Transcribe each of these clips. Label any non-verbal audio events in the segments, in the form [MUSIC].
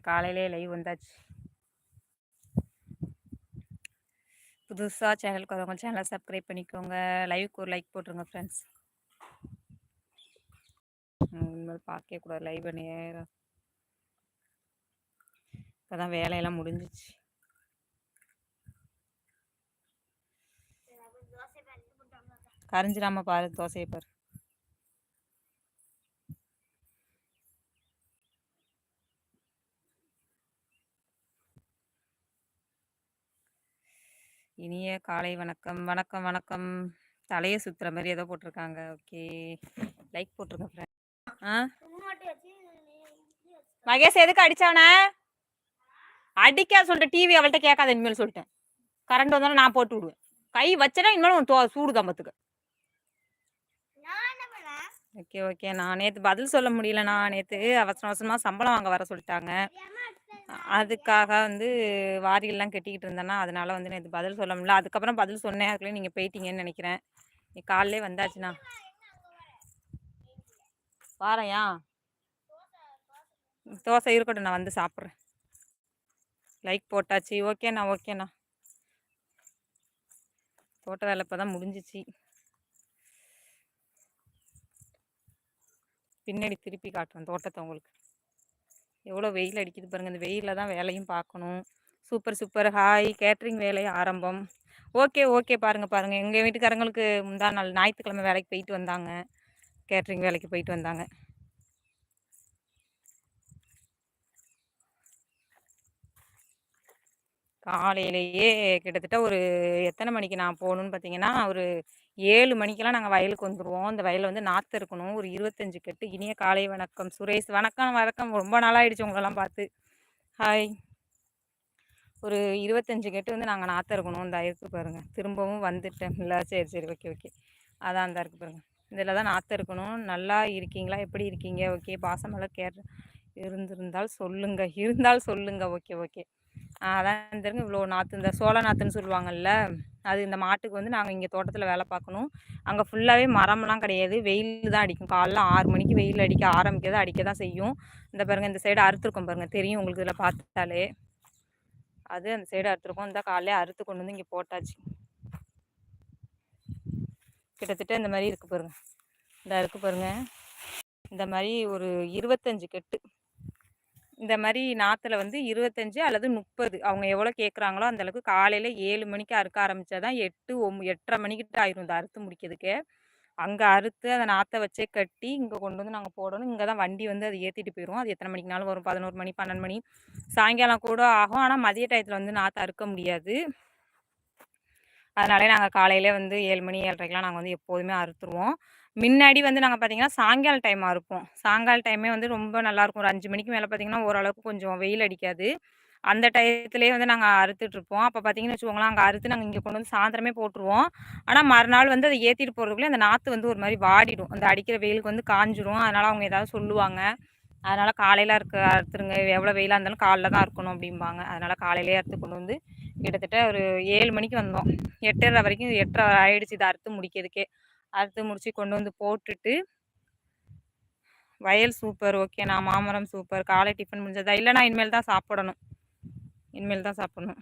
இன்னைக்கு காலையிலே லைவ் வந்தாச்சு. புதுசாக சேனலுக்கு வரவங்க சேனலை சப்ஸ்கிரைப் பண்ணிக்கோங்க. லைவுக்கு ஒரு லைக் போட்டுருங்க ஃப்ரெண்ட்ஸ் இனிமேல் பார்க்கவே கூடாது லைவ் பண்ணி இப்போ தான் வேலையெல்லாம் முடிஞ்சிச்சு. கரைஞ்சிடாம பாரு தோசையை பாரு. இனிய காலை வணக்கம். வணக்கம் வணக்கம். தலையை சுத்துற மாதிரி ஏதோ போட்டிருக்காங்க. ஓகே. லைக் போட்டிருக்கேன் ஆ? மகேஷ் எதுக்கு அடிச்சாவன? அடிக்க சொல்லிட்டு டிவி அவள்கிட்ட கேட்காத இனிமேல் சொல்லிட்டேன். கரண்ட் வந்தாலும் நான் போட்டு விடுவேன். கை வச்சேன்னா இனிமேல் சூடு தம்பத்துக்கு ஓகே ஓகே. நான் நேற்று பதில் சொல்ல முடியலண்ணா. நேற்று அவசர அவசரமாக சம்பளம் வாங்க வர சொல்லிட்டாங்க. அதுக்காக வந்து வாரியெல்லாம் கட்டிக்கிட்டு இருந்தேன்னா அதனால வந்து நேற்று பதில் சொல்ல முடியல. அதுக்கப்புறம் பதில் சொன்னேன். அதுக்குள்ளே நீங்கள் போயிட்டீங்கன்னு நினைக்கிறேன். நீ காலையிலே வந்தாச்சுண்ணா. வாரையா தோசை இருக்கட்டும் நான் வந்து சாப்பிட்றேன். லைக் போட்டாச்சு. ஓகேண்ணா ஓகேண்ணா. தோட்ட வேலை இப்போ தான் முடிஞ்சிச்சு. பின்னாடி திருப்பி காட்டுறேன் தோட்டத்தை உங்களுக்கு. எவ்வளோ வெயில் அடிக்குது பாருங்கள் இந்த வெயிலில் தான் வேலையும் பார்க்கணும். Super super. ஹாய். கேட்ரிங் வேலை ஆரம்பம். Okay okay. பாருங்கள் பாருங்கள் எங்கள் வீட்டுக்காரங்களுக்கு முந்தா நாள் ஞாயிற்றுக்கிழமை வேலைக்கு போயிட்டு வந்தாங்க. கேட்ரிங் வேலைக்கு போயிட்டு வந்தாங்க. காலையிலேயே கிட்டத்தட்ட ஒரு எத்தனை மணிக்கு நான் போகணுன்னு பார்த்தீங்கன்னா ஒரு ஏழு மணிக்கெல்லாம் நாங்கள் வயலுக்கு வந்துடுவோம் அந்த வயலில் வந்து நாற்று இருக்கணும். ஒரு இருபத்தஞ்சு கட்டு இனிய காலை வணக்கம். சுரேஷ் வணக்கம் வணக்கம். ரொம்ப நாளாகிடுச்சு உங்களெல்லாம் பார்த்து. ஹாய். ஒரு இருபத்தஞ்சு கட்டு வந்து நாங்கள் நாற்று இருக்கணும். இந்த இருக்கு பாருங்கள் திரும்பவும் வந்துட்டேன். இல்லை சரி சரி. Okay okay. அதான் அந்த இருக்கு பாருங்கள் இதில் தான் நாற்று இருக்கணும். நல்லா இருக்கீங்களா? எப்படி இருக்கீங்க? ஓகே. பாசமெல்லாம் கேர் இருந்திருந்தால் சொல்லுங்கள் இருந்தால் சொல்லுங்கள் ஓகே ஓகே. அதான் தெரிஞ்சு இவ்வளோ நாற்று இந்த சோள நாற்றுன்னு சொல்லுவாங்கள்ல அது இந்த மாட்டுக்கு வந்து நாங்கள் இங்கே தோட்டத்தில் வேலை பார்க்கணும். அங்கே ஃபுல்லாகவே மரம்லாம் கிடையாது. வெயில் தான் அடிக்கும். காலைல ஆறு மணிக்கு வெயில் அடிக்க ஆரம்பிக்கிறது அடிக்க தான் செய்யும். இந்த பாருங்கள் இந்த சைடு அறுத்துருக்கோம் பாருங்கள் தெரியும் உங்களுக்கு இதில் பார்த்தாலே. அது அந்த சைடு அறுத்துருக்கோம். இந்த காலையிலே அறுத்து கொண்டு வந்து இங்கே போட்டாச்சு. கிட்டத்தட்ட இந்த மாதிரி இருக்குது பாருங்கள் இந்த இருக்குது பாருங்கள் இந்த மாதிரி ஒரு இருபத்தஞ்சு கெட்டு. இந்த மாதிரி நாற்றுல வந்து இருபத்தஞ்சி அல்லது முப்பது அவங்க எவ்வளோ கேட்குறாங்களோ அந்தளவுக்கு காலையில் ஏழு மணிக்கு அறுக்க ஆரம்பித்தா தான் எட்டு ஒம் எட்டரை மணிக்கிட்ட ஆயிரும் இந்த அறுத்து முடிக்கிறதுக்கு. அங்கே அறுத்து அதை நாற்றை வச்சே கட்டி இங்கே கொண்டு வந்து நாங்கள் போடணும். இங்கே தான் வண்டி வந்து அதை ஏற்றிட்டு போயிடுவோம் அது எத்தனை மணிக்குனாலும் வரும். பதினோரு மணி பன்னெண்டு மணி. சாயங்காலம் கூட ஆகும். ஆனால் மதிய டயத்தில் வந்து நாற்று அறுக்க முடியாது. அதனாலே நாங்கள் காலையிலே வந்து ஏழு மணி ஏழரைக்கெலாம் நாங்கள் வந்து எப்போதுமே அறுத்துருவோம். முன்னாடி வந்து நாங்கள் பார்த்தீங்கன்னா சாயங்கால டைமாக இருப்போம். சாயங்கால டைமே வந்து ரொம்ப நல்லாயிருக்கும் ஒரு அஞ்சு மணிக்கு மேலே பார்த்தீங்கன்னா ஓரளவுக்கு கொஞ்சம் வெயில் அடிக்காது. அந்த டயத்துலேயே வந்து நாங்கள் அறுத்துட்ருப்போம் அப்போ பார்த்தீங்கன்னு வச்சுக்கோங்களேன் அங்கே அறுத்து நாங்கள் இங்கே கொண்டு வந்து சாயந்தரமே போட்டுருவோம். ஆனால் மறுநாள் வந்து அதை ஏற்றிட்டு போகிறதுக்குள்ளே அந்த நாற்று வந்து ஒரு மாதிரி வாடிடும். அந்த அடிக்கிற வெயிலுக்கு வந்து காஞ்சிரும். அதனால் அவங்க ஏதாவது சொல்லுவாங்க. அதனால் காலையில் இருக்க அறுத்துருங்க. எவ்வளோ வெயிலாக இருந்தாலும் காலைல தான் இருக்கணும் அப்படிம்பாங்க. அதனால் காலையிலே அறுத்து கொண்டு வந்து கிட்டத்தட்ட ஒரு ஏழு மணிக்கு வந்தோம். எட்டரை வரைக்கும் எட்டரை ஆயிடுச்சு இதை அறுத்து முடிக்கிறதுக்கே. அறுத்து முடித்து கொண்டு வந்து போட்டுட்டு வயல் சூப்பர் ஓகே நான் மாமரம் சூப்பர் காலை டிஃபன் முடிஞ்சதா? இல்லைனா இனிமேல் தான் சாப்பிடணும். இனிமேல் தான் சாப்பிடணும்.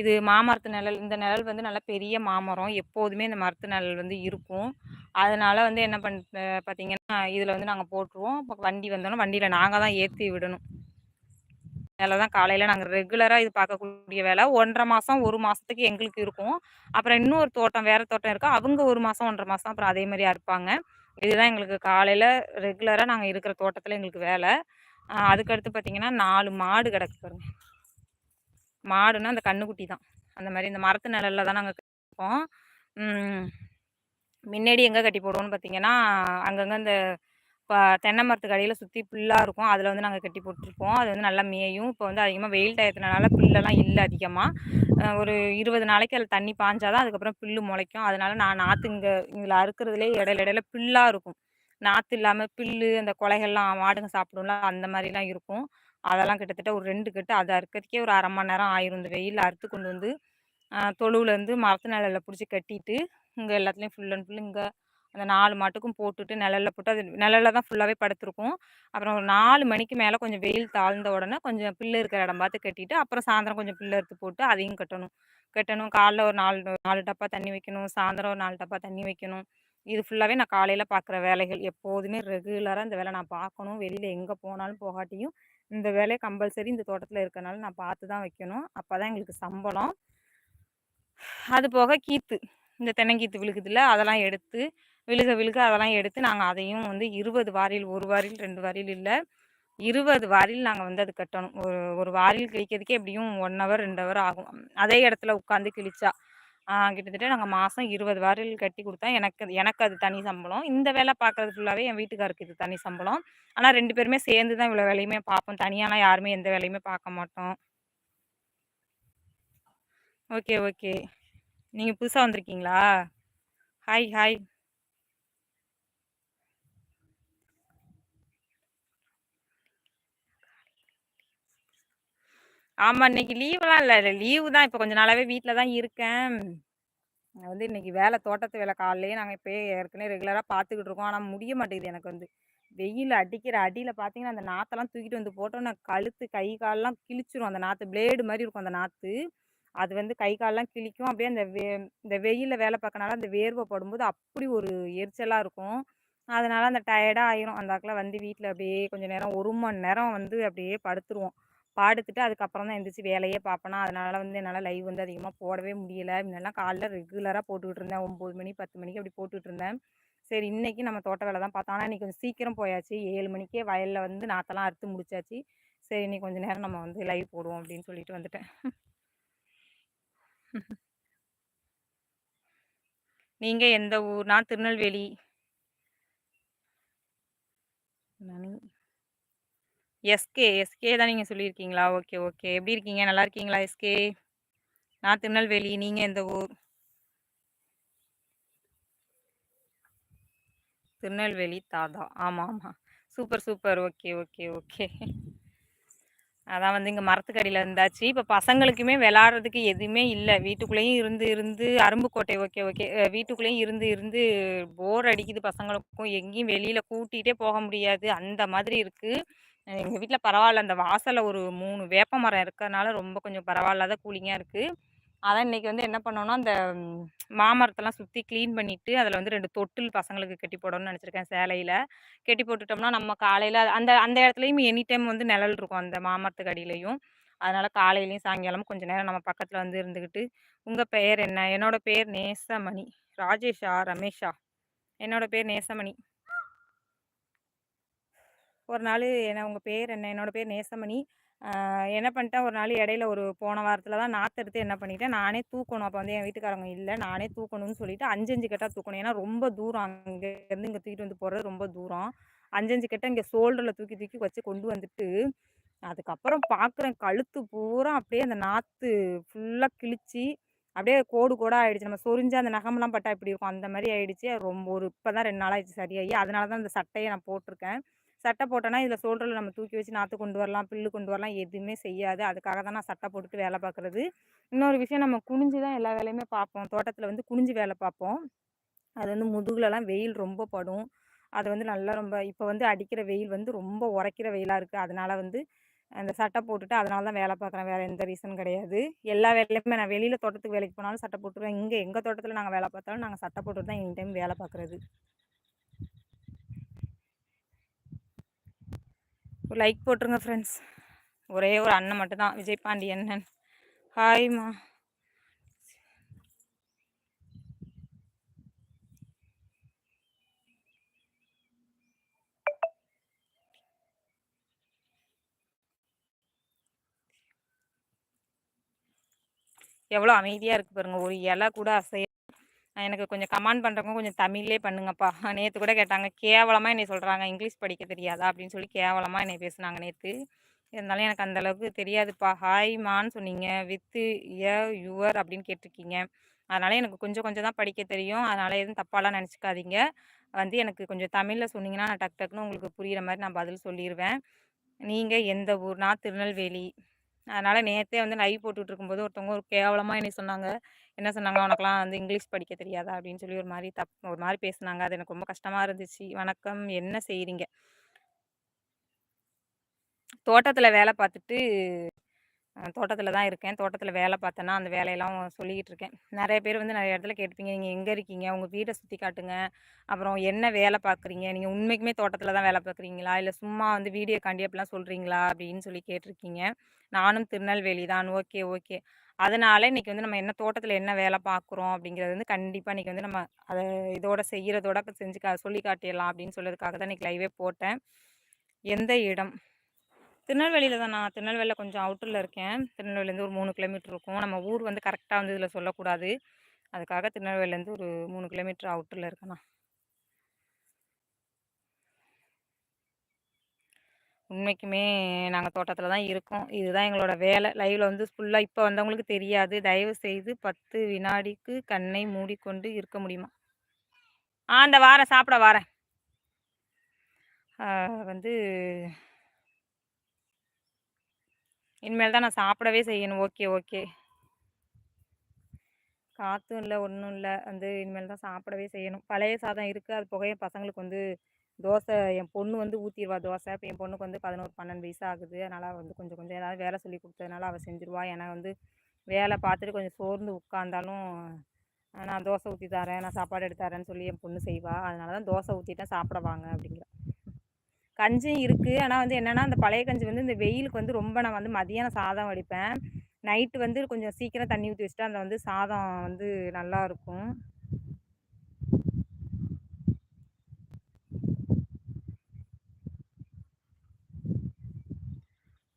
இது மாமரத்து நிழல் இந்த நிழல் வந்து நல்லா பெரிய மாமரம். எப்போதுமே இந்த மரத்து நிழல் வந்து இருக்கும். அதனால் வந்து என்ன பண்ண பார்த்தீங்கன்னா இதில் வந்து நாங்கள் போட்டுருவோம். இப்போ வண்டி வந்தோன்னா வண்டியில் நாங்கள் தான் ஏற்றி விடணும். வேலை தான் காலையில் நாங்கள் ரெகுலராக இது பார்க்கக்கூடிய வேலை. ஒன்றரை மாதம் ஒரு மாதத்துக்கு எங்களுக்கு இருக்கும். அப்புறம் இன்னொரு தோட்டம் வேறு தோட்டம் இருக்கா. அவங்க ஒரு மாதம் ஒன்றரை மாதம் அப்புறம் அதே மாதிரி அறுப்பாங்க இதுதான் எங்களுக்கு காலையில் ரெகுலராக நாங்கள் இருக்கிற தோட்டத்தில் எங்களுக்கு வேலை. அதுக்கடுத்து பார்த்திங்கன்னா நாலு மாடு கிடக்கு பாருங்க. மாடுன்னா அந்த கண்ணுக்குட்டி தான். அந்த மாதிரி இந்த மரத்து நிழலில் தான் நாங்கள் கட்டிப்போம் முன்னாடி எங்கே கட்டி போடுவோம்னு பார்த்திங்கன்னா அங்கங்கே இந்த இப்போ தென்னை மரத்துக்கு அடியில் சுற்றி புல்லாக இருக்கும். அதில் வந்து நாங்கள் கட்டி போட்டிருப்போம். அது வந்து நல்லா மேயும். இப்போ வந்து அதிகமாக வெயில் டயத்துனால புல்லெல்லாம் இல்லை அதிகமாக ஒரு இருபது நாளைக்கு அதில் தண்ணி பாஞ்சால் தான் அதுக்கப்புறம் புல்லு முளைக்கும். அதனால் நான் நாற்று இங்கே இதில் அறுக்கிறதுலே இடையில இடையில புல்லாக இருக்கும். நாற்று இல்லாமல் புல்லு அந்த கொலைகள்லாம் மாடுங்க சாப்பிடும்ல அந்த மாதிரிலாம் இருக்கும். அதெல்லாம் கிட்டத்தட்ட ஒரு ரெண்டு கட்டு அதை அறுக்கிறதுக்கே ஒரு அரை மணி நேரம் ஆயிரும். இந்த வெயில் அறுத்து கொண்டு வந்து தொழுவுலேருந்து மரத்து நிலையில் பிடிச்சி கட்டிட்டு இங்கே எல்லாத்துலேயும் ஃபுல் அண்ட் ஃபுல் இங்கே அந்த நாலு மாட்டுக்கும் போட்டுட்டு நிழலில் போட்டு அது நிழலில் தான் ஃபுல்லாகவே படுத்துருக்கும். அப்புறம் ஒரு நாலு மணிக்கு மேலே கொஞ்சம் வெயில் தாழ்ந்த உடனே கொஞ்சம் புல்லு இருக்கிற இடம் பார்த்து கட்டிட்டு அப்புறம் சாயந்தரம் கொஞ்சம் புல்லு அறுத்து போட்டு அதையும் கட்டணும். கட்டணும். காலைல ஒரு நாலு நாலு டப்பா தண்ணி வைக்கணும். சாயந்தரம் ஒரு நாலு டப்பா தண்ணி வைக்கணும். இது ஃபுல்லாகவே நான் காலையில் பார்க்குற வேலைகள். எப்போதுமே ரெகுலராக இந்த வேலை நான் பார்க்கணும். வெளியில் எங்கே போனாலும் போகாட்டியும் இந்த வேலையை கம்பல்சரி இந்த தோட்டத்தில் இருக்கனால நான் பார்த்து தான் வைக்கணும். அப்போ தான் எங்களுக்கு சம்பளம். அது போக கீத்து. இந்த தென்னங்கீத்து விழுகுதுல அதெல்லாம் எடுத்து விழுக விழுக அதெல்லாம் எடுத்து நாங்கள் அதையும் வந்து இருபது வாரியில் ஒரு வாரியில் ரெண்டு வாரியில் இல்லை. இருபது வாரியில் நாங்கள் வந்து அது கட்டணும். ஒரு ஒரு வாரியில் கிழிக்கிறதுக்கே எப்படியும் ஒன் ஹவர் ரெண்டு ஹவர் ஆகும். அதே இடத்துல உட்காந்து கிழிச்சா கிட்டத்தட்ட நாங்கள் மாதம் இருபது வாரியில் கட்டி கொடுத்தா எனக்கு அது எனக்கு அது தனி சம்பளம். இந்த வேலை பார்க்குறது ஃபுல்லாகவே என் வீட்டுக்காருக்கு இது தனி சம்பளம். ஆனால் ரெண்டு பேருமே சேர்ந்து தான் இவ்வளோ வேலையுமே பார்ப்போம். தனியானா யாருமே எந்த வேலையுமே பார்க்க மாட்டோம். Okay okay. நீங்கள் புதுசாக வந்திருக்கீங்களா? ஹாய் ஹாய் ஆமா. இன்னைக்கு லீவுலாம் இல்ல. இல்ல லீவு தான். இப்ப கொஞ்ச நாளாவே வீட்ல தான் இருக்கேன். நான் வந்து இன்னைக்கு வேலை தோட்டத்து வேலை காலையிலேயே நாங்க இப்பயே ஏற்கனவே ரெகுலரா பார்த்துக்கிட்டு இருக்கோம். ஆனா முடிய மாட்டேங்குது எனக்கு வந்து. வெயில் அடிக்கிற அடியில பார்த்தீங்கன்னா, அந்த நாத்தெல்லாம் தூக்கிட்டு வந்து போட்டோம்னா, கழுத்து, கை, கால்லாம் கிழிச்சிரும். அந்த நாத்து பிளேடு மாதிரி இருக்கும் அந்த நாத்து. அது வந்து கை, கால்லாம் கிழிக்கும். அப்படியே அந்த வெ இந்த வெயிலில் வேலை பார்க்கனால அந்த வேர்வை படும்போது அப்படி ஒரு எரிச்சலாக இருக்கும். அதனால அந்த டயர்டாக ஆயிரும். அக்கில் வந்து வீட்டில் அப்படியே கொஞ்ச நேரம் ஒரு மணி நேரம் வந்து அப்படியே படுத்துருவோம். பாடுத்துட்டு அதுக்கப்புறம் தான் எந்திரிச்சு வேலையே பார்ப்பேனா, அதனால் வந்து என்னால் லைவ் வந்து அதிகமாக போடவே முடியல. முன்னெல்லாம் காலைல ரெகுலராக போட்டுக்கிட்டு இருந்தேன். ஒம்பது மணி, 10 மணிக்கு அப்படி போட்டுட்டு இருந்தேன். சரி இன்னைக்கு நம்ம தோட்ட வேலை தான் பார்த்தோம். ஆனால் இன்னைக்கு கொஞ்சம் சீக்கிரம் போயாச்சு. ஏழு மணிக்கே வயலில் வந்து நாத்தெல்லாம் அறுத்து முடிச்சாச்சு. சரி இன்னைக்கு கொஞ்சம் நேரம் நம்ம வந்து லைவ் போடுவோம் அப்படின்னு சொல்லிட்டு வந்துட்டேன். [LAUGHS] நீங்கள் எந்த ஊர்? நான் திருநெல்வேலி. நான் எஸ்கே எஸ்கே தான் நீங்கள் சொல்லியிருக்கீங்களா? Okay, okay. எப்படி இருக்கீங்க? நல்லா இருக்கீங்களா எஸ்கே? நான் திருநெல்வேலி. நீங்கள் எந்த ஊர்? திருநெல்வேலி தாதா. ஆமாம் ஆமாம் super, super. Okay, okay, okay. அதான் வந்து இங்கே மரத்துக்கடியில் இருந்தாச்சு. இப்போ பசங்களுக்குமே விளாட்றதுக்கு எதுவுமே இல்லை வீட்டுக்குள்ளேயும் இருந்து இருந்து அரும்புக்கோட்டை ஓகே, ஓகே. வீட்டுக்குள்ளேயும் இருந்து இருந்து போர் அடிக்குது பசங்களுக்கும். எங்கேயும் வெளியில் கூட்டிகிட்டே போக முடியாது. அந்த மாதிரி இருக்குது எங்கள் வீட்டில் பரவாயில்ல அந்த வாசலில் ஒரு மூணு வேப்ப மரம் இருக்கிறதுனால ரொம்ப கொஞ்சம் பரவாயில்லாத கூலிங்காக இருக்குது அதான் இன்னைக்கு வந்து என்ன பண்ணோன்னா அந்த மாமரத்தெல்லாம் சுற்றி க்ளீன் பண்ணிவிட்டு அதில் வந்து ரெண்டு தொட்டில் பசங்களுக்கு கட்டி போடணும்னு நினச்சிருக்கேன் சேலையில் கட்டி போட்டுட்டோம்னா, நம்ம காலையில் அந்த அந்த இடத்துலையும் எனி டைம் வந்து நிழல் இருக்கும். அந்த மாமரத்துக்கு அடியிலையும் அதனால் காலையிலையும் சாயங்காலமும் கொஞ்சம் நேரம் நம்ம பக்கத்தில் வந்து இருந்துக்கிட்டு உங்கள் பெயர் என்ன?" என்னோடய பேர் நேசமணி. ராஜேஷா? ரமேஷா? என்னோட பேர் நேசமணி. ஒரு நாள் என்ன உங்கள் பேர் என்ன?" என்னோடய பேர் நேசமணி. என்ன பண்ணிட்டேன், ஒரு நாள் இடையில ஒரு போன வாரத்தில் தான் நாற்று எடுத்து என்ன பண்ணிட்டேன், நானே தூக்கணும். அப்போ வந்து என் வீட்டுக்காரவங்க இல்லை நானே தூக்கணும்னு சொல்லிட்டு அஞ்சஞ்சு கட்டாக தூக்கணும். ஏன்னா ரொம்ப தூரம். அங்கேருந்து இங்கே தூக்கிட்டு வந்து போகிறது ரொம்ப தூரம். அஞ்சஞ்சு கட்டை இங்கே ஷோல்டரில் தூக்கி தூக்கி வச்சு கொண்டு வந்துட்டு, அதுக்கப்புறம் பார்க்குறேன் கழுத்து பூரா அப்படியே அந்த நாற்று ஃபுல்லாக கிழிச்சு, அப்படியே கோடு கூட ஆகிடுச்சு நம்ம சொரிஞ்சு அந்த நகம்லாம் பட்டா இப்படி இருக்கும்? அந்த மாதிரி ஆகிடுச்சு ரொம்ப ஒரு இப்போ தான் ரெண்டு நாள் ஆயிடுச்சு சரியாகி. அதனால தான் அந்த சட்டையை நான் போட்டிருக்கேன் சட்டை போட்டோன்னா இதில் சோல்டரில் நம்ம தூக்கி வச்சு நாற்று கொண்டு வரலாம், புல்லு கொண்டு வரலாம். எதுவுமே செய்யாது. அதுக்காக தான் நான் சட்டை போட்டுட்டு வேலை பார்க்குறது. இன்னொரு விஷயம் நம்ம குனிஞ்சு தான் எல்லா வேலையுமே பார்ப்போம். தோட்டத்தில் வந்து குனிஞ்சு வேலை பார்ப்போம். அது வந்து முதுகுலலாம் வெயில் ரொம்ப படும். அது வந்து நல்லா ரொம்ப இப்போ வந்து அடிக்கிற வெயில் வந்து ரொம்ப உரைக்கிற வெயிலாக இருக்குது அதனால் வந்து அந்த சட்டை போட்டுட்டு அதனால தான் வேலை பார்க்குறேன். வேறு எந்த ரீசன் கிடையாது. எல்லா வேலையுமே நான் வெளியில் தோட்டத்துக்கு வேலைக்கு போனாலும் சட்டை போட்டுருவேன். இங்கே எங்கள் தோட்டத்தில் நாங்கள் வேலை பார்த்தாலும் நாங்கள் சட்டை போட்டுட்டு தான் எனி டைம் வேலை பார்க்குறது. ஒரு லைக் போட்டுருங்க ஃப்ரெண்ட்ஸ். ஒரே ஒரு அண்ணன் மட்டும்தான் விஜய் பாண்டி அண்ணன். ஹாய்மா. எவ்வளோ அமைதியாக இருக்குது பாருங்கள் ஒரு இலை கூட அசைய எனக்கு கொஞ்சம் கமெண்ட் பண்ணுறவங்க கொஞ்சம் தமிழ்லே பண்ணுங்கப்பா. [LAUGHS] நேற்று கூட கேட்டாங்க. கேவலமாக என்னை சொல்கிறாங்க இங்கிலீஷ் படிக்க தெரியாதா? அப்படின்னு சொல்லி கேவலமாக என்னை பேசுனாங்க நேற்று இருந்தாலும் எனக்கு அந்தளவுக்கு தெரியாதுப்பா தெரியாதுப்பா. ஹாய்மான்னு சொன்னீங்க. வித்து எ யுவர் அப்படின்னு கேட்டிருக்கீங்க. அதனால் எனக்கு கொஞ்சம் கொஞ்சம் தான் படிக்க தெரியும். அதனால் எதுவும் தப்பாலாம் நினச்சிக்காதீங்க வந்து எனக்கு கொஞ்சம் தமிழில் சொன்னீங்கன்னா, நான் டக் டக்குன்னு உங்களுக்கு புரிகிற மாதிரி நான் பதில் சொல்லிடுவேன் நீங்கள் எந்த ஊர்? நான் திருநெல்வேலி. அதனால் நேற்றே வந்து லைவ் போட்டுட்ருக்கும்போது ஒருத்தவங்க ஒரு கேவலமாக என்னை சொன்னாங்க. என்ன சொன்னாங்க? உனக்குலாம் வந்து இங்கிலீஷ் படிக்க தெரியாதா? அப்படின்னு சொல்லி ஒரு மாதிரி தப் ஒரு மாதிரி பேசுனாங்க. அது எனக்கு ரொம்ப கஷ்டமாக இருந்துச்சு. வணக்கம். என்ன செய்கிறீங்க தோட்டத்தில் வேலை பார்த்துட்டு தோட்டத்தில் தான் இருக்கேன். தோட்டத்தில் வேலை பார்த்தேன்னா அந்த வேலையெல்லாம் சொல்லிக்கிட்டு இருக்கேன். நிறைய பேர் வந்து நிறைய இடத்துல கேட்டுப்பீங்க. நீங்கள் எங்கே இருக்கீங்க? உங்கள் வீட்டை சுற்றி காட்டுங்க. அப்புறம் என்ன வேலை பார்க்குறீங்க? நீங்கள் உண்மைக்குமே தோட்டத்தில் தான் வேலை பார்க்குறீங்களா? இல்லை சும்மா வந்து வீடியோ காண்டி அப்படிலாம் சொல்கிறீங்களா அப்படின்னு சொல்லி கேட்டிருக்கீங்க. நானும் திருநெல்வேலி தான். Okay okay. அதனால இன்றைக்கி வந்து நம்ம என்ன தோட்டத்தில் என்ன வேலை பார்க்குறோம் அப்படிங்கிறது வந்து கண்டிப்பாக இன்றைக்கி வந்து நம்ம அதை இதோட செய்கிறதோட செஞ்சு கா சொல்லி காட்டிடலாம் அப்படின்னு சொல்கிறதுக்காக தான் இன்றைக்கி லைவே போட்டேன். எந்த இடம்? திருநெல்வேலியில் தான் நான் திருநெல்வேலியில் கொஞ்சம் அவுட்டரில் இருக்கேன். திருநெல்வேலிலேருந்து ஒரு மூணு கிலோமீட்டர் இருக்கும். நம்ம ஊர் வந்து கரெக்டாக வந்து இதில் சொல்லக்கூடாது. அதுக்காக திருநெல்வேலிலேருந்து ஒரு மூணு கிலோமீட்டர் அவுட்டரில் இருக்கேண்ணா உண்மைக்குமே நாங்கள் தோட்டத்தில் தான் இருக்கோம். இதுதான் எங்களோட வேலை. லைவில் வந்து ஃபுல்லாக இப்போ வந்தவங்களுக்கு தெரியாது. தயவு செய்து பத்து வினாடிக்கு கண்ணை மூடிக்கொண்டு இருக்க முடியுமா? ஆ அந்த வாரம் சாப்பிட வாரேன். வந்து இனிமேல் தான் நான் சாப்பிடவே செய்யணும். Okay okay. காற்றும் இல்லை ஒன்றும் இல்லை. வந்து இனிமேல் தான் சாப்பிடவே செய்யணும். பழைய சாதம் இருக்குது அது புகைய பசங்களுக்கு வந்து தோசை என் பொண்ணு வந்து ஊற்றிடுவா தோசை. இப்போ என் பொண்ணுக்கு வந்து பதினோரு பன்னெண்டு வயசு ஆகுது. அதனால் வந்து கொஞ்சம் கொஞ்சம் ஏதாவது வேலை சொல்லி கொடுத்ததுனால அவள் செஞ்சுருவா. ஏன்னா வந்து வேலை பார்த்துட்டு கொஞ்சம் சோர்ந்து உட்காந்தாலும் நான் தோசை ஊற்றி தரேன். நான் சாப்பாடு எடுத்து தரேன்னு சொல்லி என் பொண்ணு செய்வாள் அதனால தான் தோசை ஊற்றிட்டேன் சாப்பிட வாங்க. அப்படிங்கிற. கஞ்சியும் இருக்குது ஆனால் வந்து என்னென்னா அந்த பழைய கஞ்சி வந்து இந்த வெயிலுக்கு வந்து ரொம்ப நான் வந்து மதியானம் சாதம் வடிப்பேன். நைட்டு வந்து கொஞ்சம் சீக்கிரம் தண்ணி ஊற்றி வச்சுட்டு அந்த வந்து சாதம் வந்து நல்லாயிருக்கும்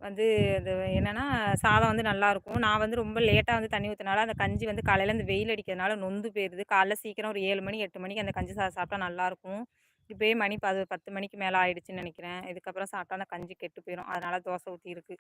வந்து அது என்னென்னா சாதம் வந்து நல்லாயிருக்கும் நான் வந்து ரொம்ப லேட்டாக வந்து தண்ணி ஊற்றினால அந்த கஞ்சி வந்து காலையில் அந்த வெயில் அடிக்கிறதுனால நொந்து போயிடுது காலைல சீக்கிரம் ஒரு ஏழு மணி எட்டு மணிக்கு அந்த கஞ்சி சாதம் சாப்பிட்டா நல்லாயிருக்கும் இப்போயே மணி பது பத்து மணிக்கு மேலே ஆயிடுச்சுன்னு நினைக்கிறேன். இதுக்கப்புறம் சாப்பிட்டா அந்த கஞ்சி கெட்டு போயிடும் அதனால் தோசை ஊற்றிருக்கு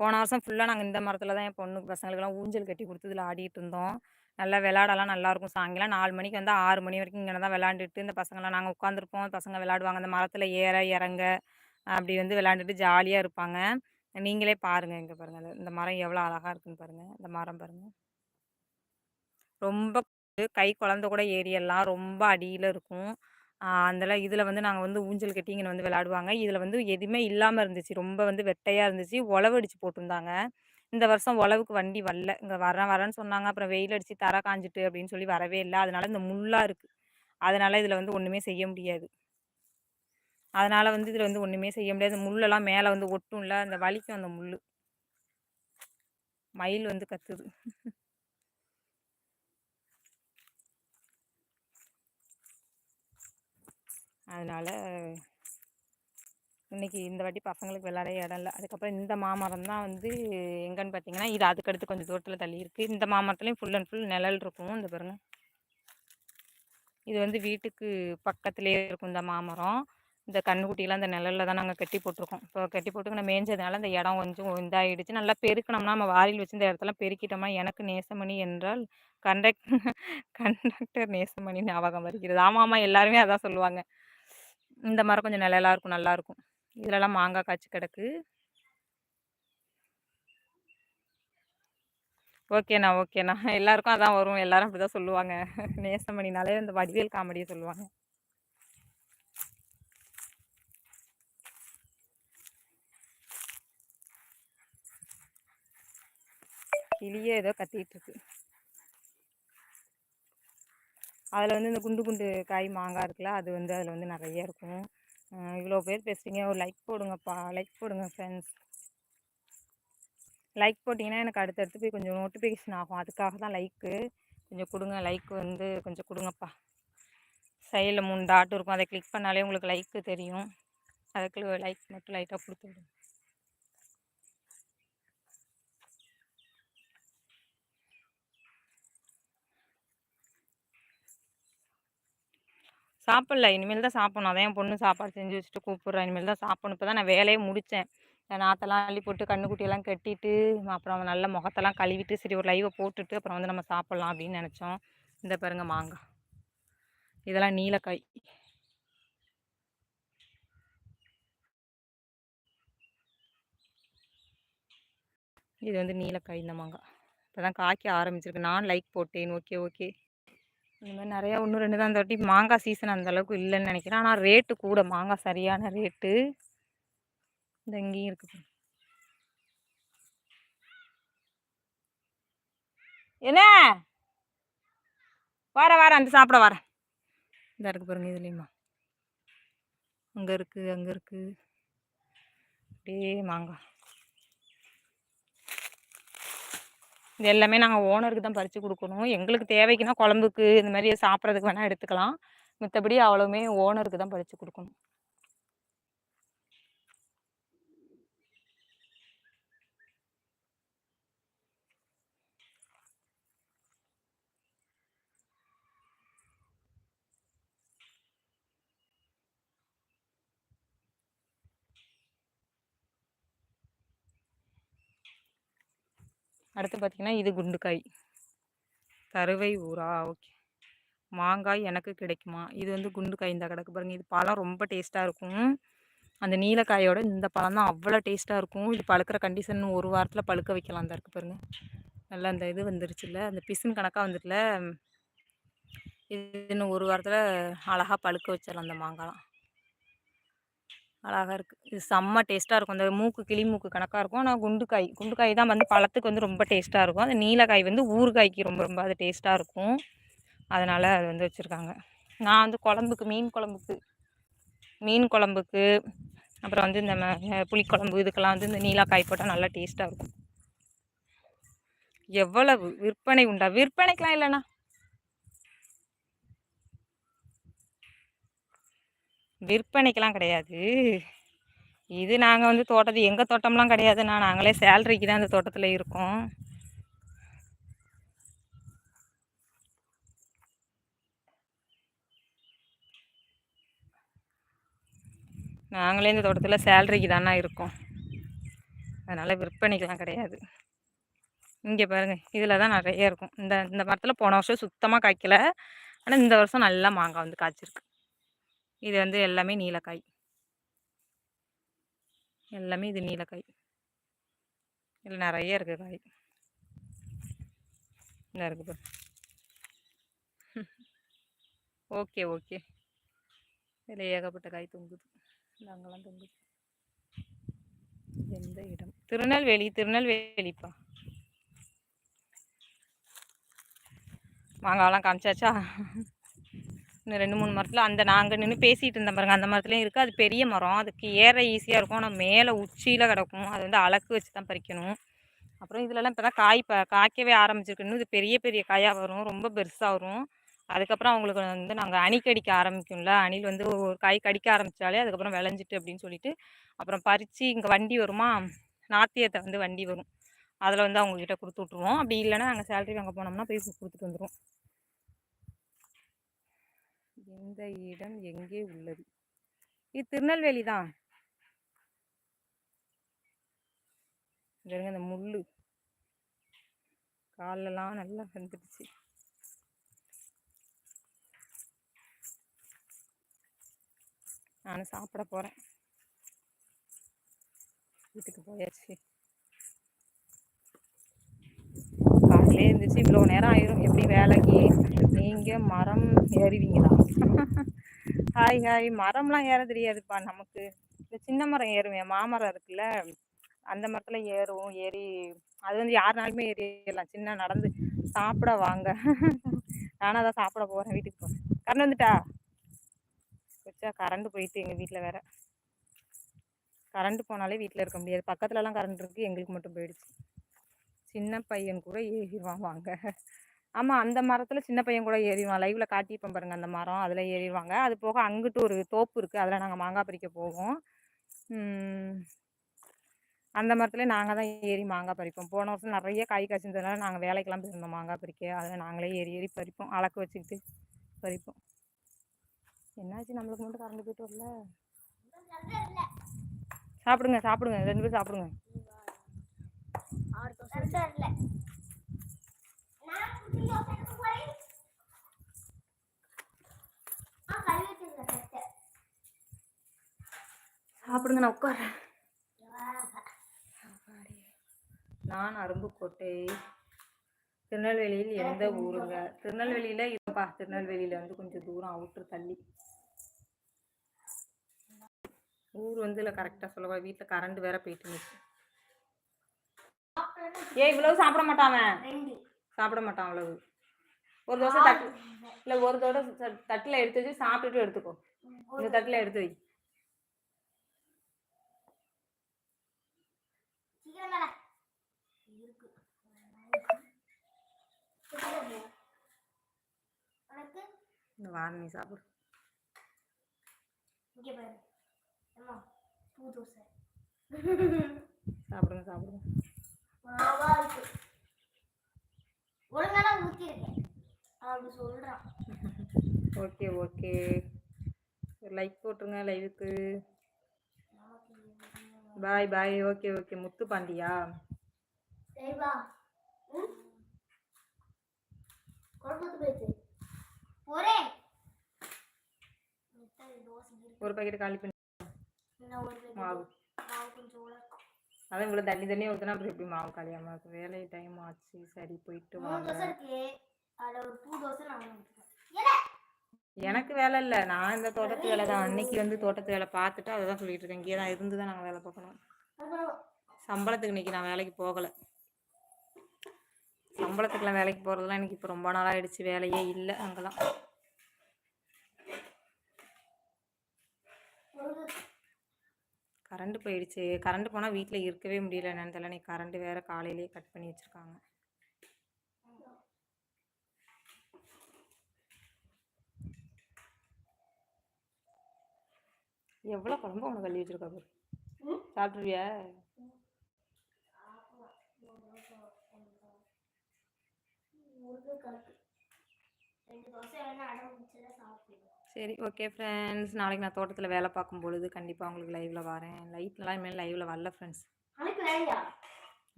போன வருஷம் ஃபுல்லாக நாங்கள் இந்த மரத்தில் தான் என் பொண்ணுக்கு பசங்களுக்கெல்லாம் ஊஞ்சல் கட்டி கொடுத்ததில் ஆடிட்டு இருந்தோம். நல்லா விளாடலாம் நல்லாயிருக்கும் சாயங்காலம். நாலு மணிக்கு வந்து ஆறு மணி வரைக்கும் இங்கே தான் விளாண்டுட்டு இந்த பசங்களாம் நாங்கள் உட்காந்துருப்போம் பசங்க விளாடுவாங்க அந்த மரத்தில் ஏற இறங்க அப்படி வந்து விளாண்டுட்டு ஜாலியாக இருப்பாங்க. நீங்களே பாருங்கள் இங்கே பாருங்கள் இந்த மரம் எவ்வளோ அழகாக இருக்குன்னு பாருங்கள் இந்த மரம் பாருங்கள் ரொம்ப கை குழந்த கூட ஏரியெல்லாம் ரொம்ப அடியில் இருக்கும். அதில் இதில் வந்து நாங்கள் வந்து ஊஞ்சல் கட்டி இங்கே வந்து விளாடுவாங்க இதில் வந்து எதுவுமே இல்லாமல் இருந்துச்சு. ரொம்ப வந்து வெட்டையாக இருந்துச்சு. உழவடிச்சு போட்டிருந்தாங்க. இந்த வருஷம் உழவுக்கு வண்டி வரல. இங்கே வரேன் வரேன்னு சொன்னாங்க. அப்புறம் வெயில் அடித்து தர காஞ்சிட்டு அப்படின்னு சொல்லி வரவே இல்லை. அதனால இந்த முள்ளாக இருக்குது அதனால இதில் வந்து ஒன்றுமே செய்ய முடியாது. அதனால் வந்து இதில் வந்து ஒன்றுமே செய்ய முடியாது. முள்ளெல்லாம் மேலே வந்து ஒட்டும்ல. அந்த வலிக்கும் அந்த முள் மயில் வந்து கத்துது. அதனால் இன்றைக்கி இந்த வாட்டி பசங்களுக்கு விளாட இடம் இல்லை. அதுக்கப்புறம் இந்த மாமரம் தான் வந்து எங்கன்னு பார்த்தீங்கன்னா இது அதுக்கடுத்து கொஞ்சம் தூரத்தில் தள்ளி இருக்குது இந்த மாமரத்துலேயும் ஃபுல் அண்ட் ஃபுல் நிழல் இருக்கும். இந்த பாருங்கள் இது வந்து வீட்டுக்கு பக்கத்துலேயே இருக்கும் இந்த மாமரம். இந்த கண்ணுக்குட்டியெல்லாம் இந்த நிழலில் தான் நாங்கள் கட்டி போட்டிருக்கோம். இப்போ கட்டி போட்டு நான் மேய்ஞ்சதுனால இந்த இடம் கொஞ்சம் இதாகிடுச்சு நல்லா பெருக்கணும்னா நம்ம வாரியில் வச்சு இந்த இடத்தெல்லாம் பெருக்கிட்டோம்னா எனக்கு நேசமணி என்றால் கண்டக்ட் கண்டக்டர் நேசமணி ஞாபகம் வருகிறது. ஆமாம் ஆமாம் எல்லாருமே அதான் சொல்லுவாங்க. இந்த மரம் கொஞ்சம் நிழலாக இருக்கும் நல்லாயிருக்கும் இதிலலாம் மாங்காய் காய்ச்சி கிடக்கு. ஓகேண்ணா ஓகேண்ணா. எல்லாருக்கும் அதான் வரும். எல்லாரும் அப்படி தான் சொல்லுவாங்க. நேசமணினாலே இந்த வடிவேல் காமெடியை சொல்லுவாங்க. கிளியே ஏதோ கத்திகிட்ருக்கு அதில் வந்து இந்த குண்டு குண்டு காய் மாங்காய் இருக்குல்ல அது வந்து அதில் வந்து நிறைய இருக்கும். இவ்வளோ பேர் பேசுகிறீங்க ஒரு லைக் போடுங்கப்பா. லைக் போடுங்க ஃப்ரெண்ட்ஸ் லைக் போட்டிங்கன்னா எனக்கு அடுத்தடுத்து போய் கொஞ்சம் நோட்டிஃபிகேஷன் ஆகும். அதுக்காக தான் லைக்கு கொஞ்சம் கொடுங்க. லைக் வந்து கொஞ்சம் கொடுங்கப்பா. சைடில் மூணு டாட் இருக்கும். அதை கிளிக் பண்ணாலே உங்களுக்கு லைக்கு தெரியும். அதுக்கு லைக் மட்டும் லைட்டாக கொடுத்து விடுங்க. சாப்பிடல. இனிமேல் தான் சாப்பிடணும். அதான் என் பொண்ணு சாப்பாடு செஞ்சு வச்சுட்டு கூப்பிட்றேன் இனிமேல் தான் சாப்பிடணும். இப்போ தான் நான் வேலையை முடித்தேன் நாத்தெல்லாம் அள்ளி போட்டு கண்ணுக்குட்டியெல்லாம் கட்டிட்டு அப்புறம் நல்ல முகத்தெல்லாம் கழுவிட்டு சரி ஒரு லைவை போட்டுட்டு அப்புறம் வந்து நம்ம சாப்பிட்லாம் அப்படின்னு நினச்சோம். இந்த பாருங்க மாங்காய். இதெல்லாம் நீலக்காய். இது வந்து நீலக்காய் இந்த மாங்காய். இப்போ தான் காய்க்க ஆரம்பிச்சிருக்கு. நான் லைக் போட்டேன். ஓகே ஓகே இந்த மாதிரி நிறையா ஒன்று ரெண்டு தான். இந்த வாட்டி மாங்காய் சீசன் அந்த அளவுக்கு இல்லைன்னு நினைக்கிறேன். ஆனால் ரேட்டு கூட மாங்காய் சரியான ரேட்டு இந்த இங்கேயும் இருக்குது என்ன? வர வர அந்த சாப்பிட வரேன் இந்த இருக்கு பாருங்க இதுலேயுமா அங்கே இருக்குது அங்கே இருக்குது அப்படியே மாங்காய். இது எல்லாமே நாங்கள் ஓனருக்கு தான் பறித்து கொடுக்கணும். எங்களுக்கு தேவைக்குன்னா குழம்புக்கு இந்த மாதிரி சாப்பிட்றதுக்கு வேணால் எடுத்துக்கலாம். மற்றபடி அவ்வளோவுமே ஓனருக்கு தான் பறித்து கொடுக்கணும். அடுத்து பார்த்திங்கன்னா இது குண்டுக்காய். தருவை ஊரா ஓகே. மாங்காய் எனக்கு கிடைக்குமா? இது வந்து குண்டுக்காய் இந்த கிடக்கு பாருங்கள் இது பழம் ரொம்ப டேஸ்ட்டாக இருக்கும். அந்த நீலக்காயோட இந்த பழம் தான் அவ்வளோ டேஸ்ட்டாக இருக்கும். இது பழுக்கிற கண்டிஷன் ஒரு வாரத்தில் பழுக்க வைக்கலாம் அந்த இருக்கு பாருங்கள் நல்லா அந்த இது வந்துருச்சுல்ல அந்த பிசின் கணக்காக வந்துட்டுல இது இன்னும் ஒரு வாரத்தில் அழகாக பழுக்க வச்சிடலாம் அந்த மாங்காய்லாம். அழகாக இருக்குது இது செம்ம டேஸ்ட்டாக இருக்கும். அந்த மூக்கு கிளி மூக்கு கணக்காக இருக்கும். ஆனால் குண்டுக்காய். குண்டுக்காய் தான் வந்து பழத்துக்கு வந்து ரொம்ப டேஸ்ட்டாக இருக்கும். அந்த நீலக்காய் வந்து ஊறுகாய்க்கு ரொம்ப ரொம்ப அது டேஸ்ட்டாக இருக்கும். அதனால் அது வந்து வச்சுருக்காங்க. நான் வந்து குழம்புக்கு மீன் குழம்புக்கு மீன் குழம்புக்கு அப்புறம் வந்து இந்த புளிக்குழம்பு இதுக்கெல்லாம் வந்து இந்த நீலக்காய் போட்டால் நல்லா டேஸ்ட்டாக இருக்கும். எவ்வளவு விற்பனை உண்டா? விற்பனைக்கெலாம் இல்லைண்ணா. விற்பனைக்கெலாம் கிடையாது. இது நாங்கள் வந்து தோட்டத்து எங்கள் தோட்டம்லாம் கிடையாதுண்ணா. நாங்களே சேல்ரிக்கு தான் அந்த தோட்டத்தில் இருக்கோம். நாங்களே இந்த தோட்டத்தில் சேல்ரிக்கு தானே இருக்கோம். அதனால் விற்பனைக்கெலாம் கிடையாது. இங்கே பாருங்கள் இதில் தான் நிறைய இருக்கும். இந்த இந்த மரத்தில் போன வருஷம் சுத்தமாக காய்க்கலை. ஆனால் இந்த வருஷம் நல்லா மாங்காய் வந்து காய்ச்சிருக்கு. இது வந்து எல்லாமே நீலக்காய். எல்லாமே இது நீலக்காய். இதில் நிறைய இருக்குது காய். இந்த இருக்குது ஓகே ஓகே. இதில் ஏகப்பட்ட காய் தொங்குது. நாங்கள்லாம் தொங்குது. எந்த இடம்? திருநெல்வேலி திருநெல்வேலிப்பா. மாங்காவெல்லாம் காமிச்சாச்சா? இன்னும் ரெண்டு மூணு மரத்தில் அந்த நாங்கள் நின்று பேசிகிட்டு இருந்த பாருங்க அந்த மரத்துலேயும் இருக்குது அது பெரிய மரம். அதுக்கு ஏற ஈஸியாக இருக்கும். ஆனால் மேலே உச்சியில் கிடக்கும். அது வந்து அழகு வச்சு தான் பறிக்கணும். அப்புறம் இதிலலாம் இப்போ தான் காய் ப காய்க்கவே ஆரம்பிச்சிருக்கு. இன்னும் இது பெரிய பெரிய காயாக வரும். ரொம்ப பெருசாக வரும். அதுக்கப்புறம் அவங்களுக்கு வந்து நாங்கள் அணி கடிக்க ஆரம்பிக்கும்ல. அணில் வந்து ஒரு காய் கடிக்க ஆரம்பித்தாலே அதுக்கப்புறம் விளைஞ்சிட்டு அப்படின்னு சொல்லிட்டு அப்புறம் பறித்து இங்கே வண்டி வருமா? நாத்தியத்தை வந்து வண்டி வரும். அதில் வந்து அவங்கக்கிட்ட கொடுத்து விட்ருவோம் அப்படி இல்லைன்னா நாங்கள் சேலரி வாங்க போனோம்னா போய் கொடுத்துட்டு வந்துடுவோம் இந்த இடம் எங்கே உள்ளது? இது திருநெல்வேலி தான் இந்த முள் காலெல்லாம் நல்லா வந்துடுச்சு. நான் சாப்பிட போகிறேன் வீட்டுக்கு போயாச்சு. காலையிலே இருந்துச்சு இவ்வளோ நேரம் ஆயிரும். எப்படி வேலைக்கு? நீங்கள் மரம் ஏறுவீங்களா? Hi hi. மரம்லாம் ஏற தெரியாதுப்பா நமக்கு. இந்த சின்ன மரம் ஏறுவேன் மாமரம் இருக்குல்ல? அந்த மரத்தில் ஏறும் ஏறி அது வந்து யாருனாலுமே ஏறிடலாம். சின்ன நடந்து சாப்பிட வாங்க. நானும் அதான் சாப்பிட போகிறேன் வீட்டுக்கு போகிறேன் கரண்ட் வந்துட்டா? வச்சா கரண்ட் போயிட்டு எங்கள் வீட்டில் வேற. கரண்ட் போனாலே வீட்டில் இருக்க முடியாது. பக்கத்துலலாம் கரண்ட் இருக்குது எங்களுக்கு மட்டும் போயிடுச்சு. சின்ன பையன் கூட ஏறிடுவான் வாங்க. ஆமாம் அந்த மரத்தில் சின்ன பையன் கூட ஏறிடுவான். லைவில் காட்டிப்பேன் பாருங்கள் அந்த மரம் அதில் ஏறிடுவாங்க. அது போக அங்கிட்டு ஒரு தோப்பு இருக்குது அதில் நாங்கள் மாங்காய் பறிக்க போவோம். அந்த மரத்துல நாங்கள் தான் ஏறி மாங்காய் பறிப்போம். போன வருஷம் நிறைய காய் காய்ச்சிருந்ததுனால நாங்கள் வேலைக்கெல்லாம் போயிருந்தோம் மாங்காய் பறிக்க. அதில் நாங்களே ஏறி ஏறி பறிப்போம். அளக்கு வச்சுக்கிட்டு பறிப்போம். என்னாச்சு? நம்மளுக்கு மட்டும் கரண்டு போயிட்டு வரல. சாப்பிடுங்க சாப்பிடுங்க. ரெண்டு பேரும் சாப்பிடுங்க. சாப்பிடுங்க நான் உட்கார நான் அரும்புக்கோட்டை திருநெல்வேலியில் எந்த ஊருங்க? திருநெல்வேலியில் இருப்பா திருநெல்வேலியில் வந்து கொஞ்சம் தூரம் அவுட்ரு தள்ளி. ஊர் வந்து இல்லை கரெக்டாக சொல்லவா? வீட்டில் கரண்ட் வேற போயிட்டு நிற்கு ஏய் இவ்வளவு சாப்பிட மாட்டான் சாப்பிட மாட்டான் அவ்வளவு. ஒரு தோசை தட்டு இல்லை ஒரு தோசை தட்டில் எடுத்து வச்சு சாப்பிட்டுட்டு எடுத்துக்கோ. இந்த தட்டில் எடுத்து வை. இந்த வாரம் நீ சாப்பிடு. இங்கே பாரு. அம்மா பூ தோசை. சாப்பிடுங்க சாப்பிடுங்க மாவா இருக்கு ஒழுங்கான ஊற்றிருக்கேன் அப்படி சொல்கிறான் ஓகே ஓகே. லைக் போட்டுருங்க லைவுக்கு bye bye okay okay. Muthu Pandya? ஒரு பாக்கெட் காலி பண்ணி. மாவு. அதான் இவ்வளோ தண்ணி தண்ணி ஊற்றினா அப்புறம் எப்படி மாவு காலியாம இருக்கும் வேலை டைம் ஆச்சு. சரி போயிட்டு வாங்க. எனக்கு வேலை இல்லை. நான் இந்த தோட்டத்து வேலை தான். அன்னைக்கு வந்து தோட்டத்து வேலை பார்த்துட்டு அதை தான் சொல்லிட்டு இருக்கேன். இங்கே தான் இருந்து தான் நாங்கள் வேலை பார்க்கணும். சம்பளத்துக்கு இன்னைக்கு நான் வேலைக்கு போகலை. சம்பளத்துக்குலாம் வேலைக்கு போகிறதுலாம் எனக்கு இப்போ ரொம்ப நாள் ஆயிடுச்சு. வேலையே இல்லை அங்கெல்லாம். கரண்ட் போயிடுச்சு. கரண்ட் போனால் வீட்டில் இருக்கவே முடியல. என்னன்னு தெரியல. நீ கரண்ட் வேறு காலையிலேயே கட் பண்ணி வச்சுருக்காங்க. எவ்வளோ குழம்பு உனக்கு கழுவி வச்சிருக்கா பாரு? சாப்பிட்ருவியா சரி ஓகே ஃப்ரெண்ட்ஸ் நாளைக்கு நான் தோட்டத்தில் வேலை பார்க்கும் பொழுது கண்டிப்பாக உங்களுக்கு லைவில் வரேன். லைட்லலாம் இனிமேல் லைவில் வரல ஃப்ரெண்ட்ஸ்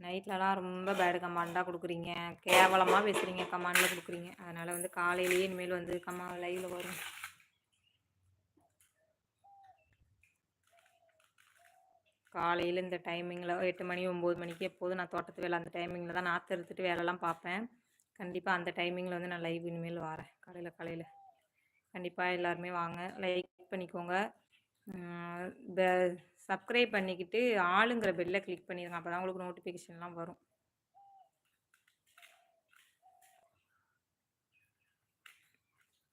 நைட்லலாம் ரொம்ப பேடு கமாண்டாக கொடுக்குறீங்க. கேவலமாக பேசுகிறீங்க கமாண்டில் கொடுக்குறீங்க. அதனால் வந்து காலையிலேயே இனிமேல் வந்து கமா லைவில் வரும். காலையில் இந்த டைமிங்கில் எட்டு மணி ஒம்பது மணிக்கு எப்போதும் நான் தோட்டத்து வேலை அந்த டைமிங்கில் தான் நாற்று எடுத்துட்டு வேலைலாம் பார்ப்பேன். கண்டிப்பாக அந்த டைமிங்கில் வந்து நான் லைவ் இனிமேல் வரேன் காலையில் காலையில். கண்டிப்பாக எல்லாருமே வாங்க லைக் பண்ணிக்கோங்க. சப்ஸ்கிரைப் பண்ணிக்கிட்டு ஆளுங்கிற பெல்லை கிளிக் பண்ணிடுங்க அப்போ தான் உங்களுக்கு நோட்டிஃபிகேஷன்லாம் வரும்.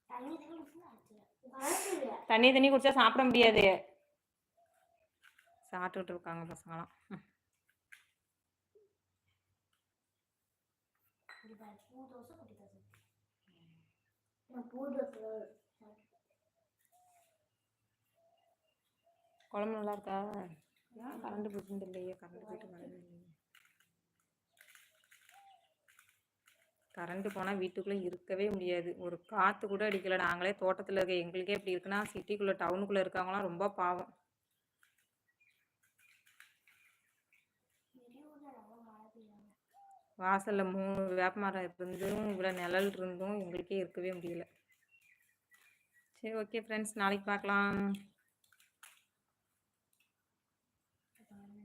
தண்ணி தண்ணி தண்ணி தண்ணி குடிச்சா சாப்பிட முடியாது. சாப்பிட்டுட்டு இருக்காங்க பசங்களாம். இப்படி குழம்பு நல்லா இருக்கா? கரண்ட் போயிட்டு இல்லையே கரண்ட் போயிட்டு வரவே இல்லையே. கரண்ட் போனால் வீட்டுக்குள்ளே இருக்கவே முடியாது. ஒரு காற்று கூட அடிக்கல. நாங்களே தோட்டத்தில் இருக்க எங்களுக்கே எப்படி இருக்குன்னா சிட்டிக்குள்ளே டவுனுக்குள்ளே இருக்கவங்களாம் ரொம்ப பாவம். வாசலில் மூணு வேப்ப மரம் இருந்தும் இவ்வளோ நிழல் இருந்தும் எங்களுக்கே இருக்கவே முடியல. சரி ஓகே ஃப்ரெண்ட்ஸ் நாளைக்கு பார்க்கலாம்